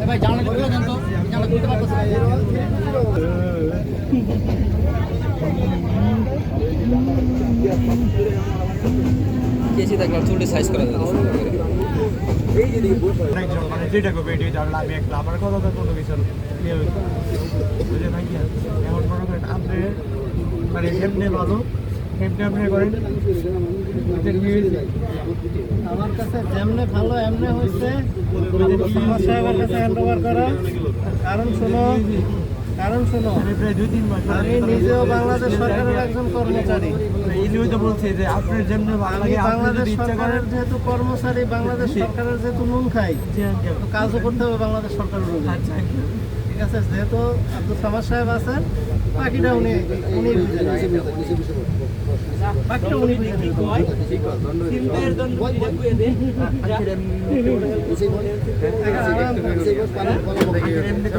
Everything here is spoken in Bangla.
ভাই জানলা খুলে দেন তো জানলা খুলতে পারতেছে কেসি থাকলে চুলটি সাইজ করা মানে যেটা করবে একটা আমার কথা তো কোনো কিছু ইয়ে হইছে। বুঝে থাকি আর। এখন মনে করেন আপনি মানে এমনি ভালো এমনি আপনি করেন? আমার কাছে যেমনে ভালো এমনে হয়েছে। সাহেবের কাছে হ্যান্ড ওভার করা। কারণ শোনো কারণ শোনো মানে আমি নিজেও বাংলাদেশ সরকারের একজন কর্মচারী। ইনিও যে আপনার আপনি বাংলাদেশ সরকারের যেহেতু কর্মচারী বাংলাদেশ সরকারের যেহেতু নুন খাই। কাজও করতে হবে বাংলাদেশ সরকারের। আচ্ছা ঠিক আছে যেহেতু আব্দুল সামাদ সাহেব আছেন বাকিটা উনি উনি বুঝে। বাকিটা উনি বুঝে নেবেন। আরাম এমনি তো